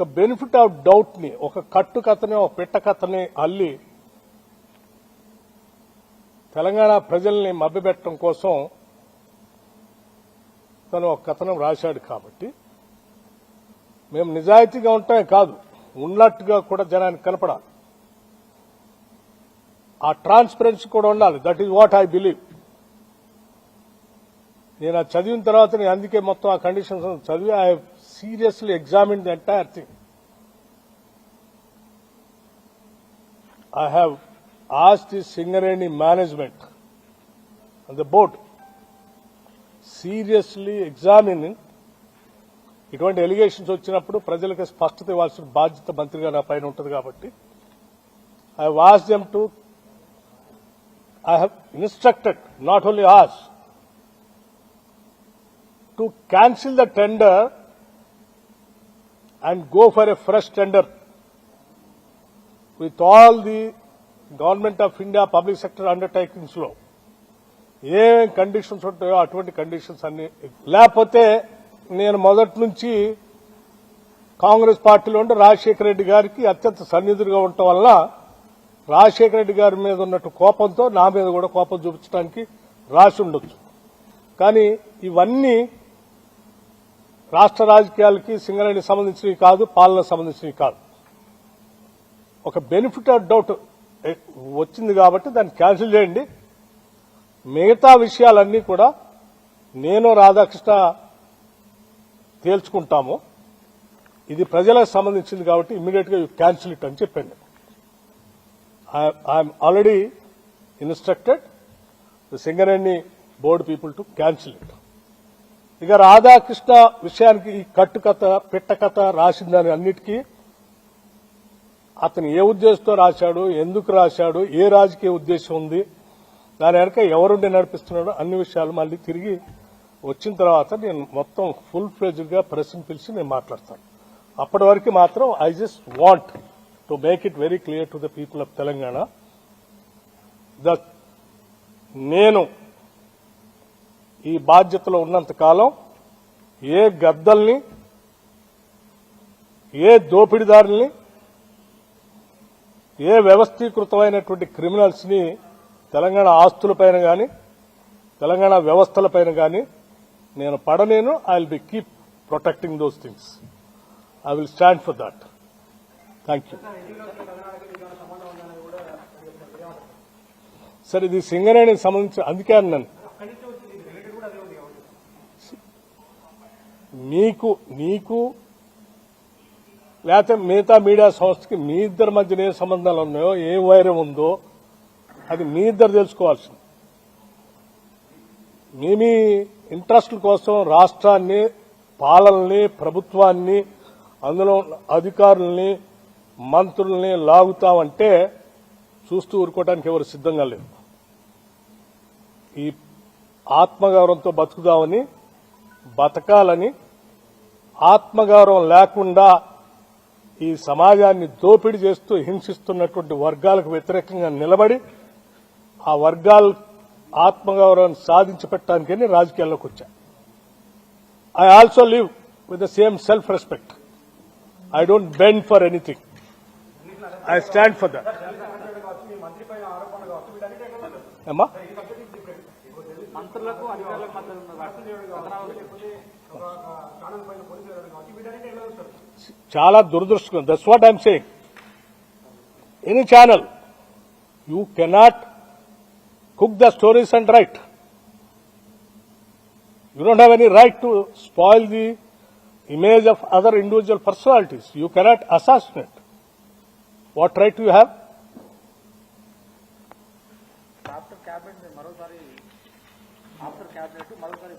ఒక benefit of డౌట్ని ఒక కట్టు కథని ఒక పిట్ట కథని అల్లి తెలంగాణ ప్రజల్ని మభ్యపెట్టడం కోసం తను ఒక కథనం రాశాడు కాబట్టి మేము నిజాయితీగా ఉంటామే కాదు ఉన్నట్టుగా కూడా జనానికి కనపడాలి. ఆ ట్రాన్స్పరెన్సీ కూడా ఉండాలి. That is what I believe నేను అది చదివిన తర్వాత నేను అందుకే మొత్తం ఆ కండిషన్స్ చదివి I seriously examine the entire thing I have ask the Singareni management the board seriously examine ఇటువంటి ఎలిగేషన్స్ వచ్చినప్పుడు ప్రజలకు స్పష్టత ఇవ్వాల్సిన బాధ్యత మంత్రిగా నా పైన ఉంటుంది కాబట్టి I was them to I have instructed not only ask to cancel the tender and go for a fresh tender with all the government of India public sector అండర్టేకింగ్స్లో ఏ కండిషన్స్ ఉంటాయో అటువంటి కండిషన్స్ అన్ని లేకపోతే నేను మొదటి నుంచి కాంగ్రెస్ పార్టీలో ఉండి రాజశేఖర రెడ్డి గారికి అత్యంత సన్నిధులుగా ఉండటం వల్ల రాజశేఖర రెడ్డి గారి మీద ఉన్నట్టు కోపంతో నా మీద కూడా కోపం చూపించడానికి రాసి ఉండొచ్చు. కానీ ఇవన్నీ రాష్ట్ర రాజకీయాలకి సింగరేణికి సంబంధించినవి కాదు పాలనకు సంబంధించినవి కాదు. ఒక బెనిఫిట్ ఆఫ్ డౌట్ వచ్చింది కాబట్టి దాన్ని క్యాన్సిల్ చేయండి. మిగతా విషయాలన్నీ కూడా నేను రాధాకృష్ణ తేల్చుకుంటాము. ఇది ప్రజలకు సంబంధించింది కాబట్టి ఇమ్మీడియట్గా క్యాన్సిల్ ఇట్ అని చెప్పండి. I'm already instructed the Singareni board people to cancel it ఇక రాధాకృష్ణ విషయానికి ఈ కట్టు కథ పిట్ట కథ రాసిందని అన్నిటికీ అతను ఏ ఉద్దేశంతో రాశాడు ఎందుకు రాశాడు ఏ రాజకీయ ఉద్దేశం ఉంది దాని వెనక ఎవరుండి నడిపిస్తున్నాడో అన్ని విషయాలు మళ్ళీ తిరిగి వచ్చిన తర్వాత నేను మొత్తం ఫుల్ ఫ్లెజ్డ్గా గా పిలిచి నేను మాట్లాడతాను. అప్పటి వరకు మాత్రం I just want to make it very clear to the people of Telangana the నేను ఈ బాధ్యతలో ఉన్నంత కాలం ఏ గద్దల్ని ఏ దోపిడీదారుల్ని ఏ వ్యవస్థీకృతమైనటువంటి క్రిమినల్స్ని తెలంగాణ ఆస్తులపైన కానీ తెలంగాణ వ్యవస్థలపైన కానీ నేను పడలేను. I will be keep protecting those things I will stand for that thank you సరే ఇది సింగరేణికి సంబంధించి అందుకే అన్నాను. మీకు నీకు లేకపోతే మిగతా మీడియా సంస్థకి మీ ఇద్దరి మధ్యన ఏ సంబంధాలు ఉన్నాయో ఏ వైరం ఉందో అది మీ ఇద్దరు తెలుసుకోవాల్సింది. మీ మీ ఇంట్రెస్ట్ల కోసం రాష్ట్రాన్ని పాలనని ప్రభుత్వాన్ని అందులో అధికారుల్ని మంత్రుల్ని లాగుతామంటే చూస్తూ ఊరుకోవడానికి ఎవరు సిద్ధంగా లేరు. ఈ ఆత్మగౌరవంతో బతుకుదామని బతకాలని ఆత్మగౌరవం లేకుండా ఈ సమాజాన్ని దోపిడీ చేస్తూ హింసిస్తున్నటువంటి వర్గాలకు వ్యతిరేకంగా నిలబడి ఆ వర్గాల ఆత్మగౌరవాన్ని సాధించి పెట్టడానికని రాజకీయాల్లోకి వచ్చా. I also live with the same self respect I don't bend for anything I stand for that ఏమ్మా? మంత్రులకు అధికారులకు చాలా దురదృష్టకరం. That's what I'm saying any channel you cannot cook the stories and write you don't have any right to spoil the image of other individual personalities you cannot assassinate what right you have after cabinet మరోసారి after cabinet మరొకసారి